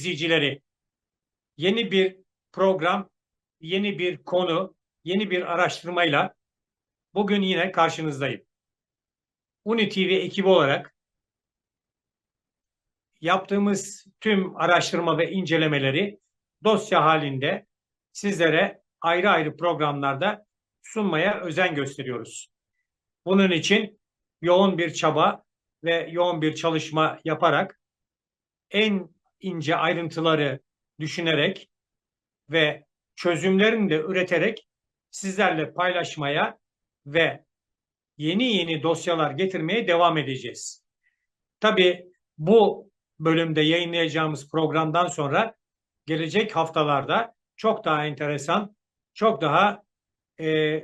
İzleyicileri. Yeni bir program, yeni bir konu, yeni bir araştırmayla bugün yine karşınızdayım. Uni TV ekibi olarak yaptığımız tüm araştırma ve incelemeleri dosya halinde sizlere ayrı ayrı programlarda sunmaya özen gösteriyoruz. Bunun için yoğun bir çaba ve yoğun bir çalışma yaparak en ince ayrıntıları düşünerek ve çözümlerini de üreterek sizlerle paylaşmaya ve yeni yeni dosyalar getirmeye devam edeceğiz. Tabii bu bölümde yayınlayacağımız programdan sonra gelecek haftalarda çok daha enteresan, çok daha e,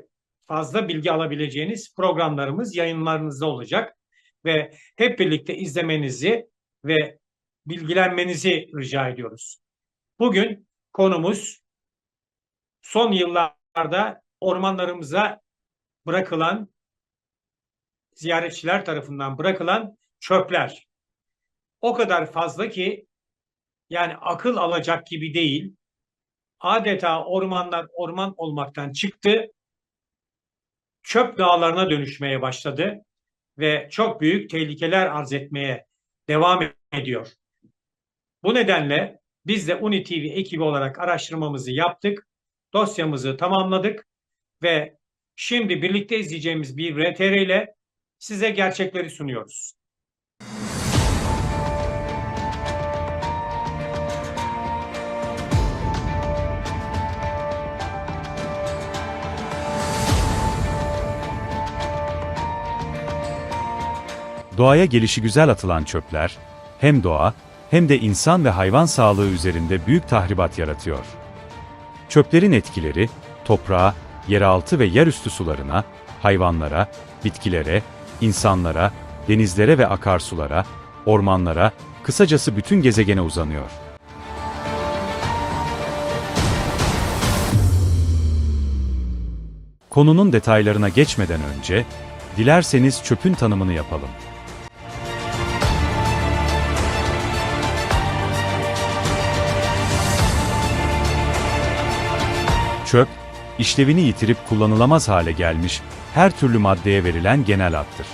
fazla bilgi alabileceğiniz programlarımız yayınlarınızda olacak ve hep birlikte izlemenizi ve bilgilenmenizi rica ediyoruz. Bugün konumuz son yıllarda ormanlarımıza bırakılan ziyaretçiler tarafından bırakılan çöpler. O kadar fazla ki yani akıl alacak gibi değil. Adeta ormanlar orman olmaktan çıktı. Çöp dağlarına dönüşmeye başladı ve çok büyük tehlikeler arz etmeye devam ediyor. Bu nedenle biz de Uni TV ekibi olarak araştırmamızı yaptık. Dosyamızı tamamladık ve şimdi birlikte izleyeceğimiz bir VTR ile size gerçekleri sunuyoruz. Doğaya gelişi güzel atılan çöpler, hem doğa, hem de insan ve hayvan sağlığı üzerinde büyük tahribat yaratıyor. Çöplerin etkileri, toprağa, yeraltı ve yerüstü sularına, hayvanlara, bitkilere, insanlara, denizlere ve akarsulara, ormanlara, kısacası bütün gezegene uzanıyor. Konunun detaylarına geçmeden önce, dilerseniz çöpün tanımını yapalım. Çöp, işlevini yitirip kullanılamaz hale gelmiş her türlü maddeye verilen genel addır.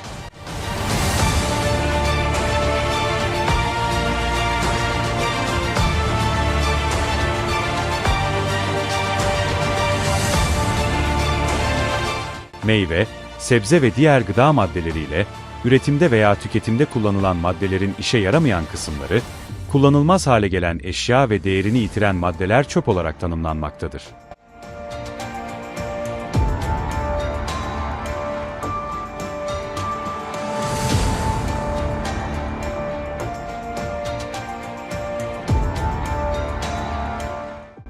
Meyve, sebze ve diğer gıda maddeleriyle üretimde veya tüketimde kullanılan maddelerin işe yaramayan kısımları, kullanılmaz hale gelen eşya ve değerini yitiren maddeler çöp olarak tanımlanmaktadır.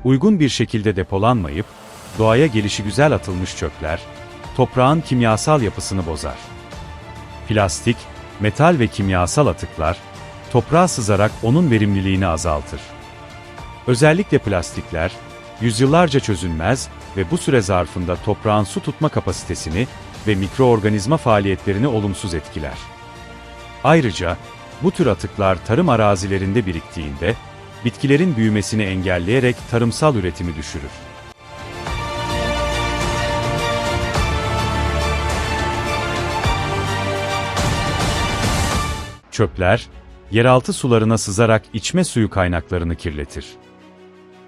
Uygun bir şekilde depolanmayıp, doğaya gelişi güzel atılmış çöpler, toprağın kimyasal yapısını bozar. Plastik, metal ve kimyasal atıklar, toprağa sızarak onun verimliliğini azaltır. Özellikle plastikler, yüzyıllarca çözülmez ve bu süre zarfında toprağın su tutma kapasitesini ve mikroorganizma faaliyetlerini olumsuz etkiler. Ayrıca, bu tür atıklar tarım arazilerinde biriktiğinde, bitkilerin büyümesini engelleyerek tarımsal üretimi düşürür. Çöpler, yeraltı sularına sızarak içme suyu kaynaklarını kirletir.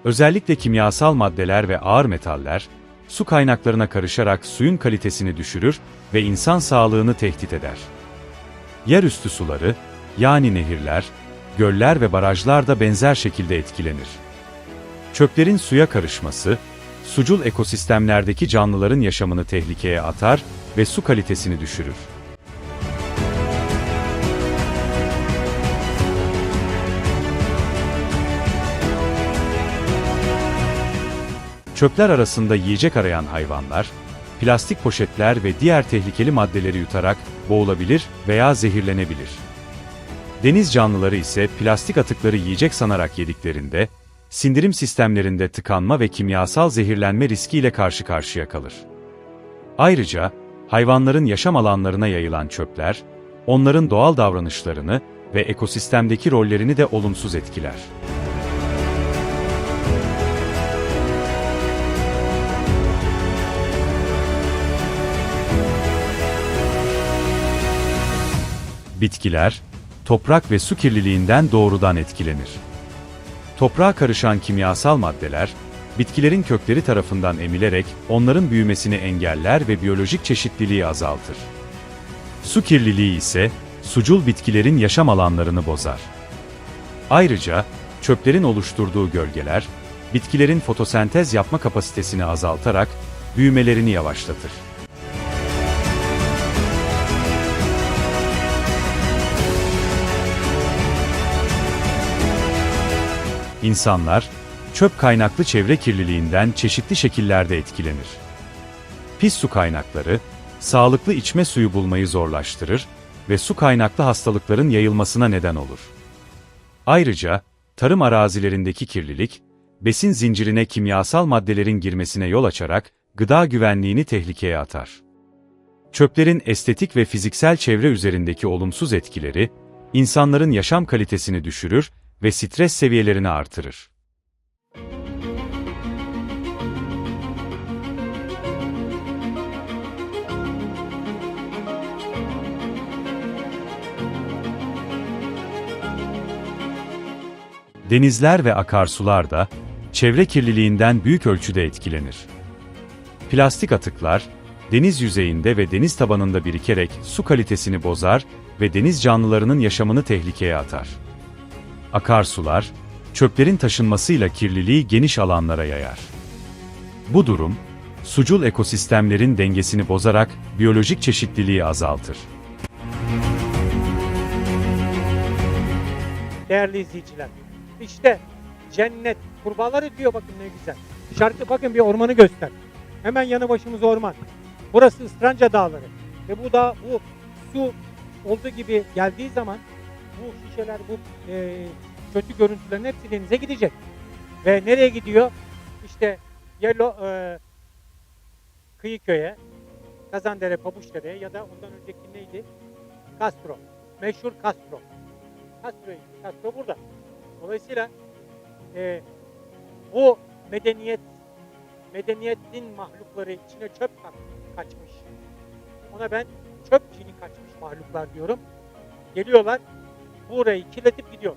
Özellikle kimyasal maddeler ve ağır metaller, su kaynaklarına karışarak suyun kalitesini düşürür ve insan sağlığını tehdit eder. Yerüstü suları, yani nehirler, göller ve barajlar da benzer şekilde etkilenir. Çöplerin suya karışması, sucul ekosistemlerdeki canlıların yaşamını tehlikeye atar ve su kalitesini düşürür. Çöpler arasında yiyecek arayan hayvanlar, plastik poşetler ve diğer tehlikeli maddeleri yutarak boğulabilir veya zehirlenebilir. Deniz canlıları ise plastik atıkları yiyecek sanarak yediklerinde, sindirim sistemlerinde tıkanma ve kimyasal zehirlenme riskiyle karşı karşıya kalır. Ayrıca, hayvanların yaşam alanlarına yayılan çöpler, onların doğal davranışlarını ve ekosistemdeki rollerini de olumsuz etkiler. Bitkiler, toprak ve su kirliliğinden doğrudan etkilenir. Toprağa karışan kimyasal maddeler, bitkilerin kökleri tarafından emilerek onların büyümesini engeller ve biyolojik çeşitliliği azaltır. Su kirliliği ise sucul bitkilerin yaşam alanlarını bozar. Ayrıca çöplerin oluşturduğu gölgeler, bitkilerin fotosentez yapma kapasitesini azaltarak büyümelerini yavaşlatır. İnsanlar, çöp kaynaklı çevre kirliliğinden çeşitli şekillerde etkilenir. Pis su kaynakları, sağlıklı içme suyu bulmayı zorlaştırır ve su kaynaklı hastalıkların yayılmasına neden olur. Ayrıca, tarım arazilerindeki kirlilik, besin zincirine kimyasal maddelerin girmesine yol açarak gıda güvenliğini tehlikeye atar. Çöplerin estetik ve fiziksel çevre üzerindeki olumsuz etkileri, insanların yaşam kalitesini düşürür ve stres seviyelerini artırır. Denizler ve akarsular da çevre kirliliğinden büyük ölçüde etkilenir. Plastik atıklar, deniz yüzeyinde ve deniz tabanında birikerek su kalitesini bozar ve deniz canlılarının yaşamını tehlikeye atar. Akarsular, çöplerin taşınmasıyla kirliliği geniş alanlara yayar. Bu durum, sucul ekosistemlerin dengesini bozarak biyolojik çeşitliliği azaltır. değerli izleyiciler. İşte cennet. Kurbağalar diyor bakın ne güzel. Şarkı bakın bir ormanı göster. Hemen yanı başımız orman. Burası Istranca Dağları. Ve bu da bu su olduğu gibi geldiği zaman bu şişeler, bu e, kötü görüntülerin hepsi denize gidecek. Ve nereye gidiyor? İşte Yellow e, Kıyıköy'e, Kazandere, Pabuçdere'ye ya da ondan önceki neydi? Castro. Meşhur Castro. Gitti. Castro burada. Dolayısıyla e, bu medeniyet medeniyetin mahlukları içine çöp ka- kaçmış. Ona ben çöp cini kaçmış mahluklar diyorum. Geliyorlar burayı kirletip gidiyor.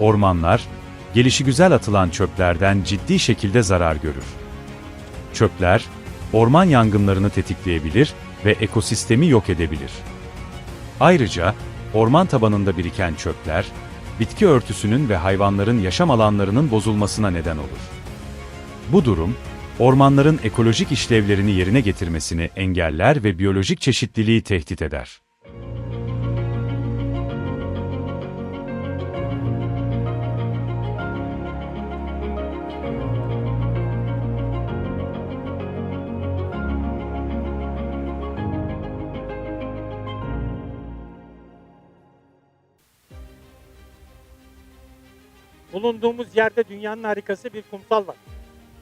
Ormanlar, gelişigüzel atılan çöplerden ciddi şekilde zarar görür. Çöpler, orman yangınlarını tetikleyebilir ve ekosistemi yok edebilir. Ayrıca, orman tabanında biriken çöpler, bitki örtüsünün ve hayvanların yaşam alanlarının bozulmasına neden olur. Bu durum, ormanların ekolojik işlevlerini yerine getirmesini engeller ve biyolojik çeşitliliği tehdit eder. Bulunduğumuz yerde dünyanın harikası bir kumsal var.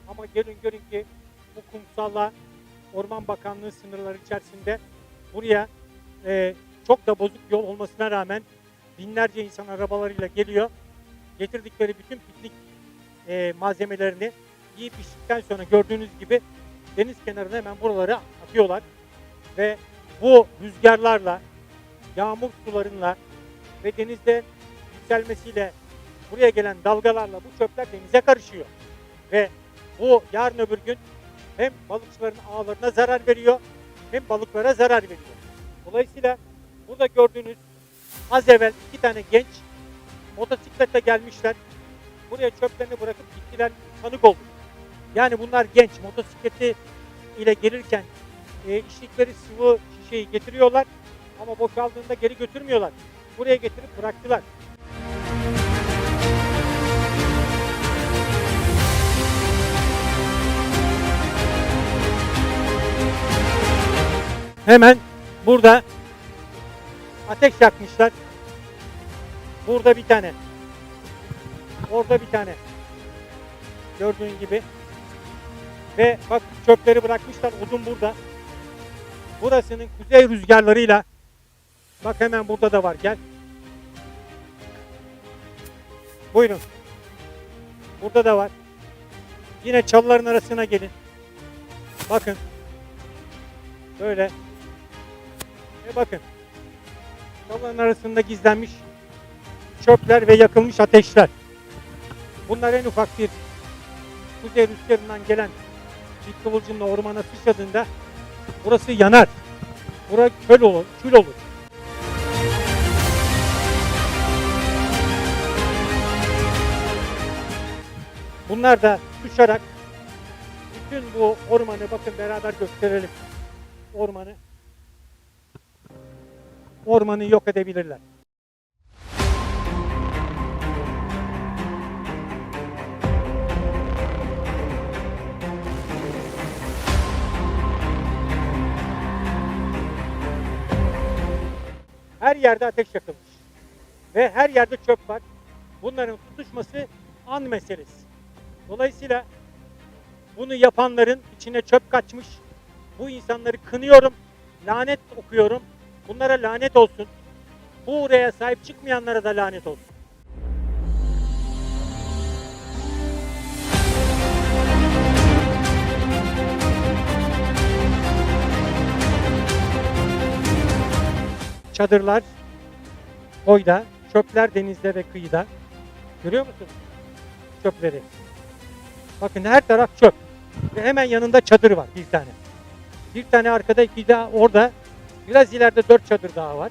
Ama gelin görün ki bu kumsalla Orman Bakanlığı sınırları içerisinde buraya e, çok da bozuk yol olmasına rağmen binlerce insan arabalarıyla geliyor. Getirdikleri bütün piknik e, malzemelerini yiyip içtikten sonra gördüğünüz gibi deniz kenarına hemen buraları atıyorlar. Ve bu rüzgarlarla, yağmur sularıyla ve denizde yükselmesiyle buraya gelen dalgalarla bu çöpler denize karışıyor. Ve bu yarın öbür gün hem balıkçıların ağlarına zarar veriyor hem balıklara zarar veriyor. Dolayısıyla burada gördüğünüz az evvel iki tane genç motosikletle gelmişler. Buraya çöplerini bırakıp gittiler tanık olduk. Yani bunlar genç motosikleti ile gelirken e, içtikleri sıvı şişeyi getiriyorlar ama boşaldığında geri götürmüyorlar. Buraya getirip bıraktılar. Hemen burada ateş yakmışlar. Burada bir tane. Orada bir tane. Gördüğün gibi. Ve bak çöpleri bırakmışlar. Odun burada. Burasının kuzey rüzgarlarıyla bak hemen burada da var. Gel. Buyurun. Burada da var. Yine çalıların arasına gelin. Bakın. Böyle. Ve bakın. Çalıların arasında gizlenmiş çöpler ve yakılmış ateşler. Bunlar en ufak bir kuzey rüzgarından gelen bir kıvılcımla ormana sıçradığında burası yanar. Bura köl olur, kül olur. Bunlar da uçarak bütün bu ormanı bakın beraber gösterelim. Ormanı ormanı yok edebilirler. Her yerde ateş yakılmış. Ve her yerde çöp var. Bunların tutuşması an meselesi. Dolayısıyla bunu yapanların içine çöp kaçmış. Bu insanları kınıyorum. Lanet okuyorum. Bunlara lanet olsun. Bu oraya sahip çıkmayanlara da lanet olsun. Çadırlar koyda, çöpler denizde ve kıyıda. Görüyor musunuz çöpleri? Bakın her taraf çöp. Ve hemen yanında çadır var bir tane. Bir tane arkada iki daha orada. Biraz ileride dört çadır daha var.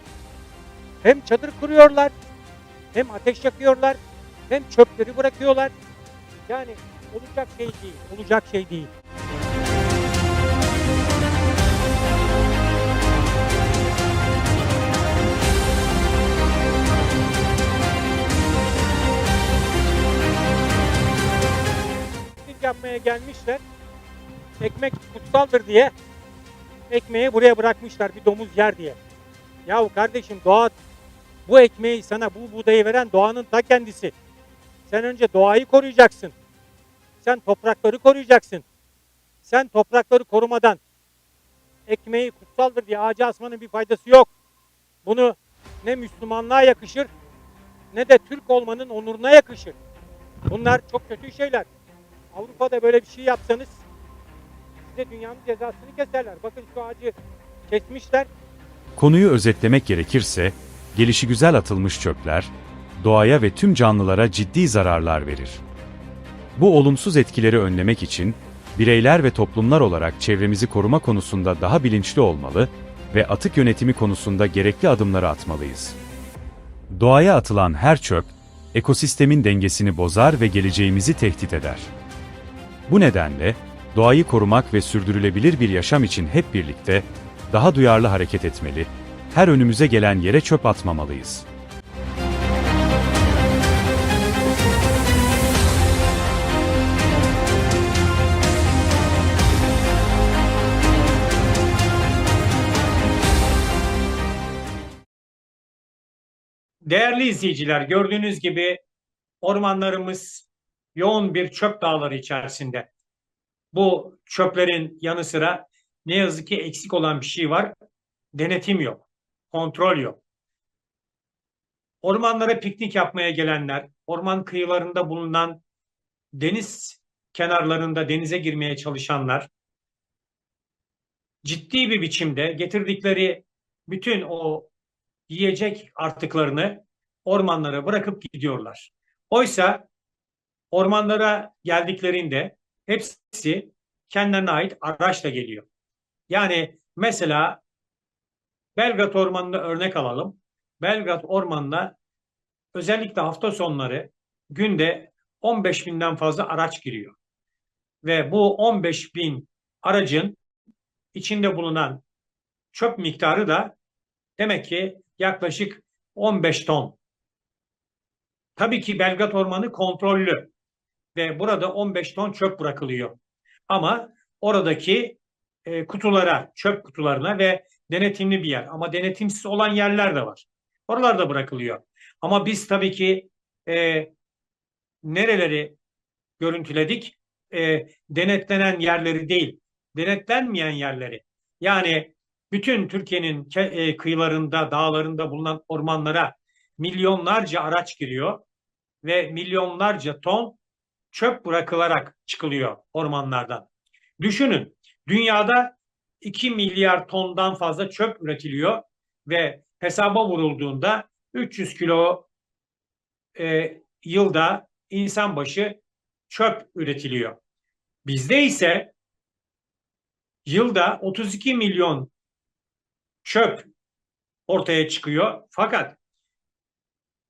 Hem çadır kuruyorlar, hem ateş yakıyorlar, hem çöpleri bırakıyorlar. Yani olacak şey değil, olacak şey değil. yapmaya gelmişler. Ekmek kutsaldır diye ekmeği buraya bırakmışlar bir domuz yer diye. Yahu kardeşim doğa bu ekmeği sana bu buğdayı veren doğanın ta kendisi. Sen önce doğayı koruyacaksın. Sen toprakları koruyacaksın. Sen toprakları korumadan ekmeği kutsaldır diye ağaca asmanın bir faydası yok. Bunu ne Müslümanlığa yakışır ne de Türk olmanın onuruna yakışır. Bunlar çok kötü şeyler. Avrupa'da böyle bir şey yapsanız size dünyanın cezasını keserler. Bakın şu ağacı kesmişler. Konuyu özetlemek gerekirse, gelişigüzel atılmış çöpler, doğaya ve tüm canlılara ciddi zararlar verir. Bu olumsuz etkileri önlemek için, bireyler ve toplumlar olarak çevremizi koruma konusunda daha bilinçli olmalı ve atık yönetimi konusunda gerekli adımları atmalıyız. Doğaya atılan her çöp, ekosistemin dengesini bozar ve geleceğimizi tehdit eder. Bu nedenle, doğayı korumak ve sürdürülebilir bir yaşam için hep birlikte, daha duyarlı hareket etmeli, her önümüze gelen yere çöp atmamalıyız. Değerli izleyiciler, gördüğünüz gibi ormanlarımız yoğun bir çöp dağları içerisinde. Bu çöplerin yanı sıra ne yazık ki eksik olan bir şey var. Denetim yok, kontrol yok. Ormanlara piknik yapmaya gelenler, orman kıyılarında bulunan deniz kenarlarında denize girmeye çalışanlar ciddi bir biçimde getirdikleri bütün o yiyecek artıklarını ormanlara bırakıp gidiyorlar. Oysa ormanlara geldiklerinde hepsi kendilerine ait araçla geliyor. Yani mesela Belgrad Ormanı'nı örnek alalım. Belgrad Ormanı'na özellikle hafta sonları günde 15 binden fazla araç giriyor. Ve bu 15 bin aracın içinde bulunan çöp miktarı da demek ki yaklaşık 15 ton. Tabii ki Belgrad Ormanı kontrollü ve burada 15 ton çöp bırakılıyor. Ama oradaki e, kutulara, çöp kutularına ve denetimli bir yer. Ama denetimsiz olan yerler de var. Oralar da bırakılıyor. Ama biz tabii ki e, nereleri görüntüledik? E, denetlenen yerleri değil, denetlenmeyen yerleri. Yani bütün Türkiye'nin e, kıyılarında, dağlarında bulunan ormanlara milyonlarca araç giriyor ve milyonlarca ton çöp bırakılarak çıkılıyor ormanlardan. Düşünün, dünyada 2 milyar tondan fazla çöp üretiliyor ve hesaba vurulduğunda 300 kilo e, yılda insan başı çöp üretiliyor. Bizde ise yılda 32 milyon çöp ortaya çıkıyor. Fakat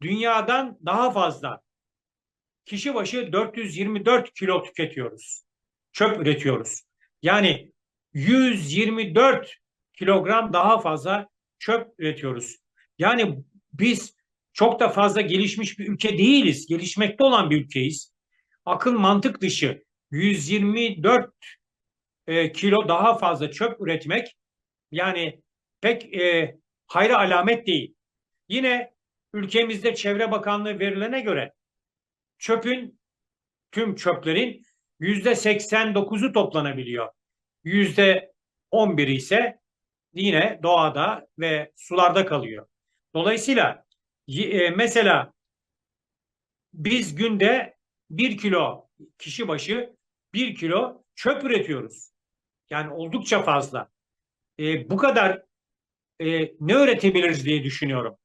dünyadan daha fazla kişi başı 424 kilo tüketiyoruz. Çöp üretiyoruz. Yani 124 kilogram daha fazla çöp üretiyoruz. Yani biz çok da fazla gelişmiş bir ülke değiliz. Gelişmekte olan bir ülkeyiz. Akıl mantık dışı 124 e, kilo daha fazla çöp üretmek yani pek e, hayra alamet değil. Yine ülkemizde Çevre Bakanlığı verilerine göre çöpün tüm çöplerin yüzde 89'u toplanabiliyor. Yüzde 11'i ise yine doğada ve sularda kalıyor. Dolayısıyla e, mesela biz günde bir kilo kişi başı bir kilo çöp üretiyoruz. Yani oldukça fazla. E, bu kadar e, ne üretebiliriz diye düşünüyorum.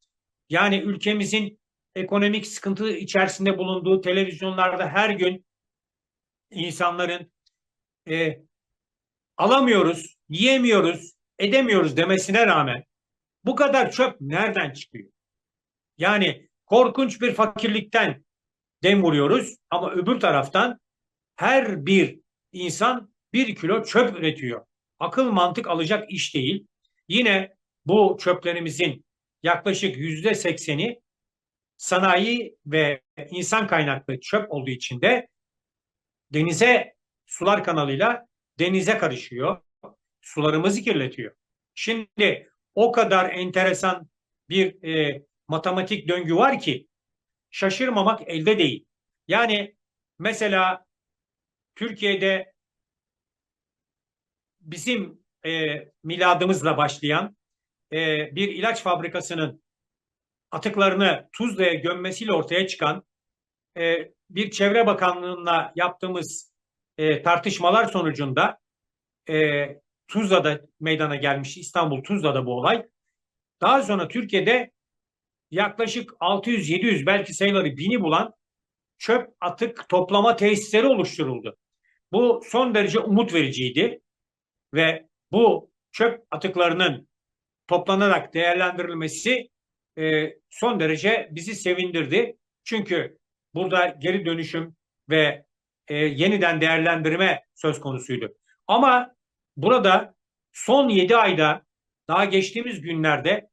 Yani ülkemizin ekonomik sıkıntı içerisinde bulunduğu televizyonlarda her gün insanların e, alamıyoruz, yiyemiyoruz, edemiyoruz demesine rağmen bu kadar çöp nereden çıkıyor? Yani korkunç bir fakirlikten dem vuruyoruz ama öbür taraftan her bir insan bir kilo çöp üretiyor. Akıl mantık alacak iş değil. Yine bu çöplerimizin yaklaşık yüzde sekseni sanayi ve insan kaynaklı çöp olduğu için de denize sular kanalıyla denize karışıyor. Sularımızı kirletiyor. Şimdi o kadar enteresan bir e, matematik döngü var ki şaşırmamak elde değil. Yani mesela Türkiye'de bizim e, miladımızla başlayan e, bir ilaç fabrikasının atıklarını Tuzla'ya gömmesiyle ortaya çıkan e, bir Çevre Bakanlığı'na yaptığımız e, tartışmalar sonucunda e, Tuzla'da meydana gelmiş İstanbul Tuzla'da bu olay. Daha sonra Türkiye'de yaklaşık 600-700 belki sayıları bini bulan çöp atık toplama tesisleri oluşturuldu. Bu son derece umut vericiydi ve bu çöp atıklarının toplanarak değerlendirilmesi e, son derece bizi sevindirdi. Çünkü burada geri dönüşüm ve e, yeniden değerlendirme söz konusuydu. Ama burada son 7 ayda daha geçtiğimiz günlerde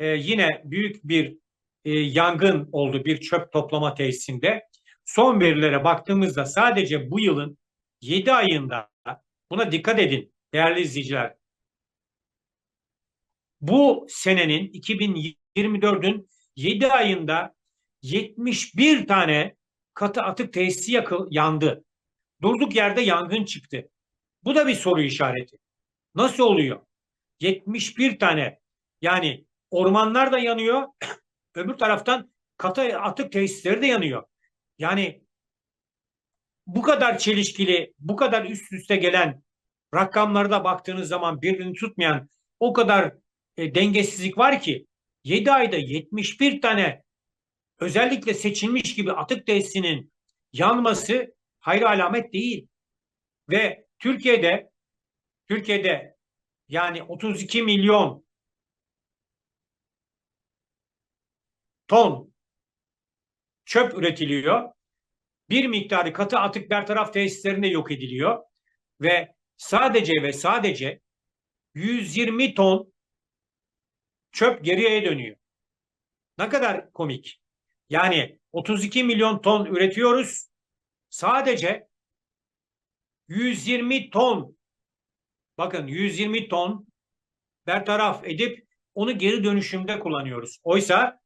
e, yine büyük bir e, yangın oldu bir çöp toplama tesisinde. Son verilere baktığımızda sadece bu yılın 7 ayında buna dikkat edin değerli izleyiciler. Bu senenin 2024'ün 7 ayında 71 tane katı atık tesisi yakıl, yandı. Durduk yerde yangın çıktı. Bu da bir soru işareti. Nasıl oluyor? 71 tane yani ormanlar da yanıyor. öbür taraftan katı atık tesisleri de yanıyor. Yani bu kadar çelişkili, bu kadar üst üste gelen rakamlarda baktığınız zaman birbirini tutmayan o kadar e, dengesizlik var ki 7 ayda 71 tane özellikle seçilmiş gibi atık tesisinin yanması hayır alamet değil. Ve Türkiye'de Türkiye'de yani 32 milyon ton çöp üretiliyor. Bir miktarı katı atık bertaraf tesislerinde yok ediliyor ve sadece ve sadece 120 ton çöp geriye dönüyor. Ne kadar komik. Yani 32 milyon ton üretiyoruz. Sadece 120 ton bakın 120 ton bertaraf edip onu geri dönüşümde kullanıyoruz. Oysa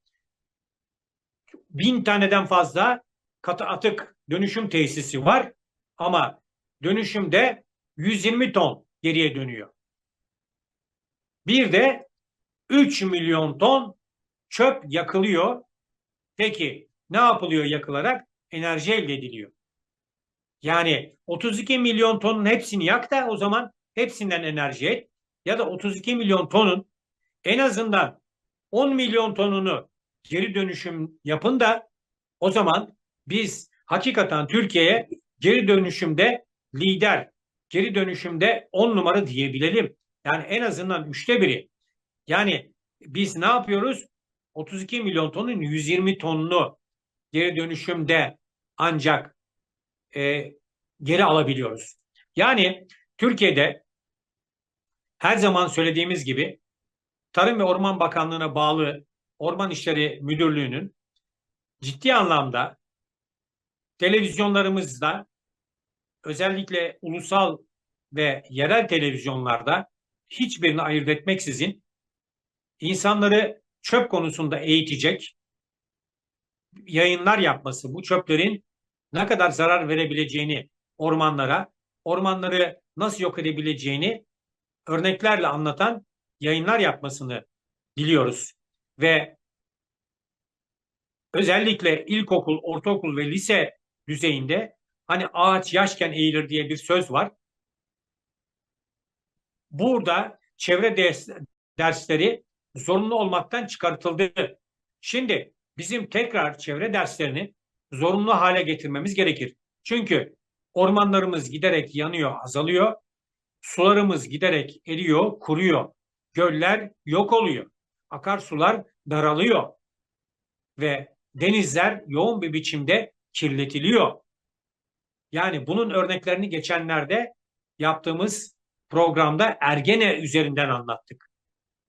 bin taneden fazla katı atık dönüşüm tesisi var ama dönüşümde 120 ton geriye dönüyor. Bir de 3 milyon ton çöp yakılıyor. Peki ne yapılıyor yakılarak? Enerji elde ediliyor. Yani 32 milyon tonun hepsini yak da o zaman hepsinden enerji et. Ya da 32 milyon tonun en azından 10 milyon tonunu geri dönüşüm yapın da o zaman biz hakikaten Türkiye'ye geri dönüşümde lider, geri dönüşümde 10 numara diyebilelim. Yani en azından üçte biri. Yani biz ne yapıyoruz? 32 milyon tonun 120 tonunu geri dönüşümde ancak e, geri alabiliyoruz. Yani Türkiye'de her zaman söylediğimiz gibi Tarım ve Orman Bakanlığı'na bağlı Orman İşleri Müdürlüğü'nün ciddi anlamda televizyonlarımızda özellikle ulusal ve yerel televizyonlarda hiçbirini ayırt etmeksizin insanları çöp konusunda eğitecek yayınlar yapması, bu çöplerin ne kadar zarar verebileceğini ormanlara, ormanları nasıl yok edebileceğini örneklerle anlatan yayınlar yapmasını biliyoruz. Ve özellikle ilkokul, ortaokul ve lise düzeyinde hani ağaç yaşken eğilir diye bir söz var. Burada çevre ders, dersleri zorunlu olmaktan çıkartıldı. Şimdi bizim tekrar çevre derslerini zorunlu hale getirmemiz gerekir. Çünkü ormanlarımız giderek yanıyor, azalıyor. Sularımız giderek eriyor, kuruyor. Göller yok oluyor. Akarsular daralıyor. Ve denizler yoğun bir biçimde kirletiliyor. Yani bunun örneklerini geçenlerde yaptığımız programda Ergene üzerinden anlattık.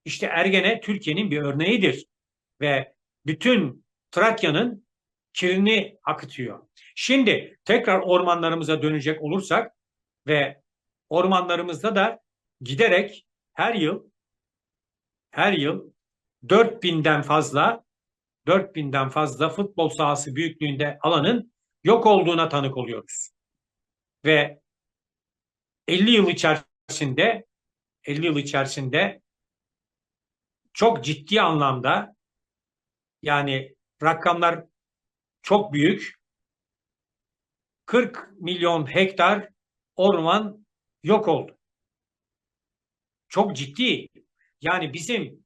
İşte Ergene Türkiye'nin bir örneğidir ve bütün Trakya'nın kirini akıtıyor. Şimdi tekrar ormanlarımıza dönecek olursak ve ormanlarımızda da giderek her yıl her yıl 4000'den fazla 4000'den fazla futbol sahası büyüklüğünde alanın yok olduğuna tanık oluyoruz. Ve 50 yıl içerisinde 50 yıl içerisinde çok ciddi anlamda yani rakamlar çok büyük. 40 milyon hektar orman yok oldu. Çok ciddi. Yani bizim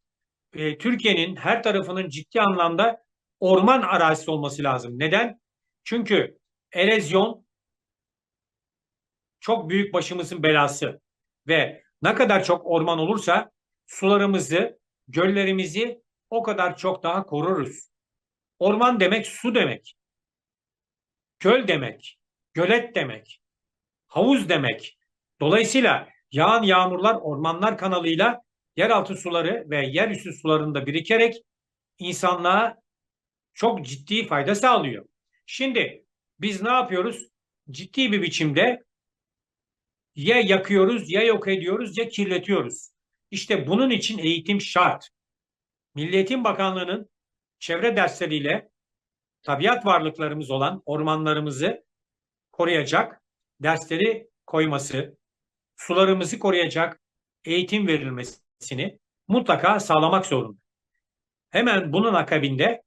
e, Türkiye'nin her tarafının ciddi anlamda orman arazisi olması lazım. Neden? Çünkü erozyon çok büyük başımızın belası ve ne kadar çok orman olursa sularımızı, göllerimizi o kadar çok daha koruruz. Orman demek su demek. Göl demek, gölet demek, havuz demek. Dolayısıyla yağan yağmurlar ormanlar kanalıyla yeraltı suları ve yerüstü sularında birikerek insanlığa çok ciddi fayda sağlıyor. Şimdi biz ne yapıyoruz? Ciddi bir biçimde ya yakıyoruz, ya yok ediyoruz, ya kirletiyoruz. İşte bunun için eğitim şart. Milli Bakanlığı'nın çevre dersleriyle tabiat varlıklarımız olan ormanlarımızı koruyacak dersleri koyması, sularımızı koruyacak eğitim verilmesini mutlaka sağlamak zorunda. Hemen bunun akabinde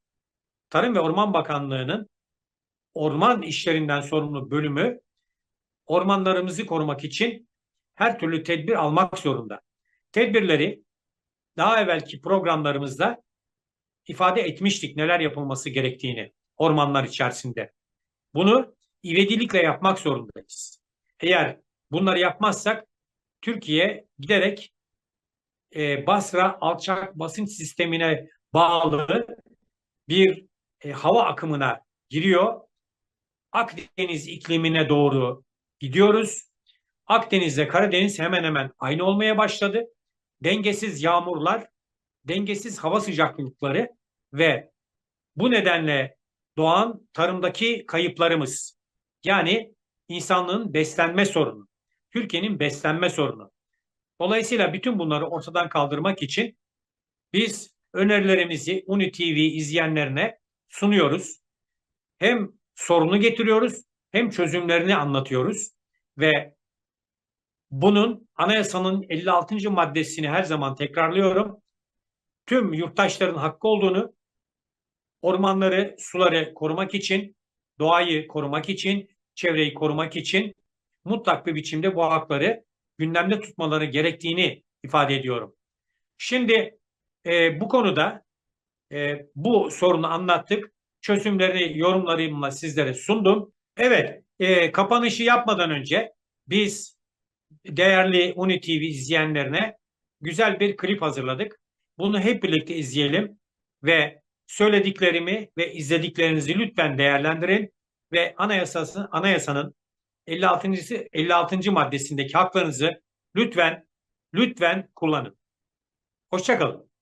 Tarım ve Orman Bakanlığı'nın orman işlerinden sorumlu bölümü ormanlarımızı korumak için her türlü tedbir almak zorunda. Tedbirleri daha evvelki programlarımızda ifade etmiştik neler yapılması gerektiğini ormanlar içerisinde. Bunu ivedilikle yapmak zorundayız. Eğer bunları yapmazsak Türkiye giderek e, Basra alçak basınç sistemine bağlı bir e, hava akımına giriyor. Akdeniz iklimine doğru gidiyoruz. Akdeniz'le Karadeniz hemen hemen aynı olmaya başladı. Dengesiz yağmurlar, dengesiz hava sıcaklıkları ve bu nedenle doğan tarımdaki kayıplarımız. Yani insanlığın beslenme sorunu, Türkiye'nin beslenme sorunu. Dolayısıyla bütün bunları ortadan kaldırmak için biz önerilerimizi Uni TV izleyenlerine sunuyoruz. Hem sorunu getiriyoruz hem çözümlerini anlatıyoruz ve bunun anayasanın 56. maddesini her zaman tekrarlıyorum. Tüm yurttaşların hakkı olduğunu, ormanları, suları korumak için, doğayı korumak için, çevreyi korumak için mutlak bir biçimde bu hakları gündemde tutmaları gerektiğini ifade ediyorum. Şimdi e, bu konuda e, bu sorunu anlattık. Çözümleri, yorumlarımla sizlere sundum. Evet, e, kapanışı yapmadan önce biz değerli Uni TV izleyenlerine güzel bir klip hazırladık. Bunu hep birlikte izleyelim ve söylediklerimi ve izlediklerinizi lütfen değerlendirin ve anayasası, anayasanın 56. 56. maddesindeki haklarınızı lütfen lütfen kullanın. Hoşçakalın.